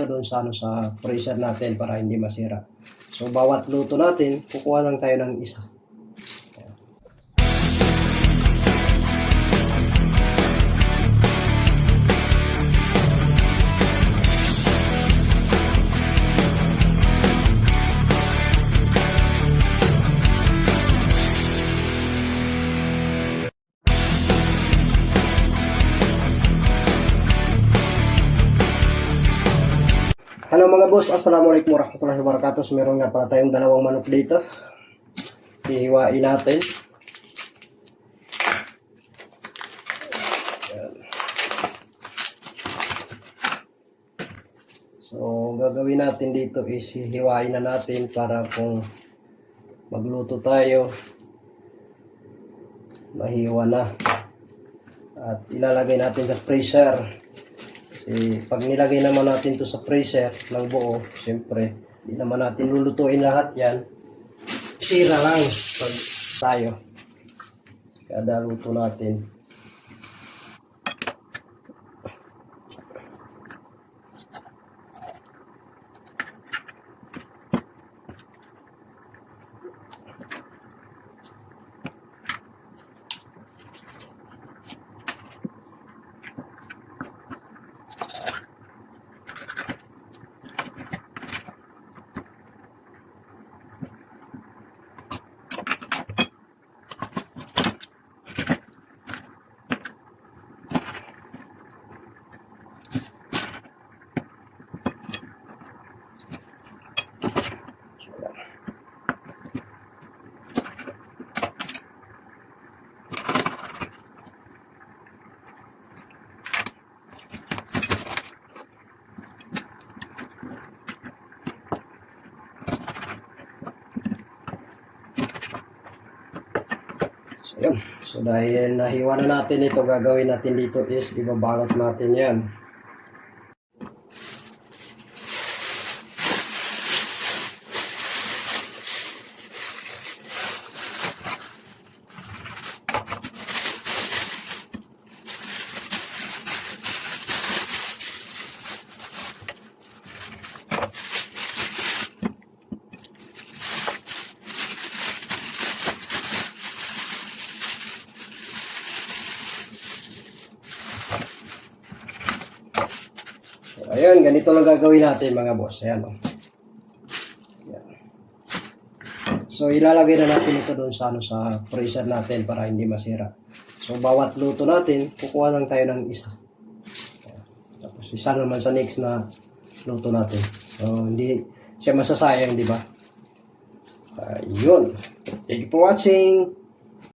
ito doon sa ano sa freezer natin para hindi masira. So bawat luto natin, kukuha lang tayo ng isa. Hello mga boss, Assalamualaikum warahmatullahi wabarakatuh. So, meron nga pala tayong dalawang manok dito. Hihiwain natin. So, gagawin natin dito is hihiwain na natin para kung magluto tayo, mahiwa na. At ilalagay natin sa freezer. Kasi pag nilagay naman natin to sa freezer ng buo, siyempre, hindi naman natin lulutuin lahat yan. Sira lang pag tayo. Kada luto natin. So, yun. So, dahil nahiwa na natin ito, gagawin natin dito is ibabalot natin yan. So, ayun, ganito lang gagawin natin mga boss. Ayan, oh. Ayan. So, ilalagay na natin ito doon sa, ano, sa freezer natin para hindi masira. So, bawat luto natin, kukuha lang tayo ng isa. Ayan. Tapos, isa naman sa next na luto natin. So, hindi siya masasayang, di ba? Ayun. Thank you for watching.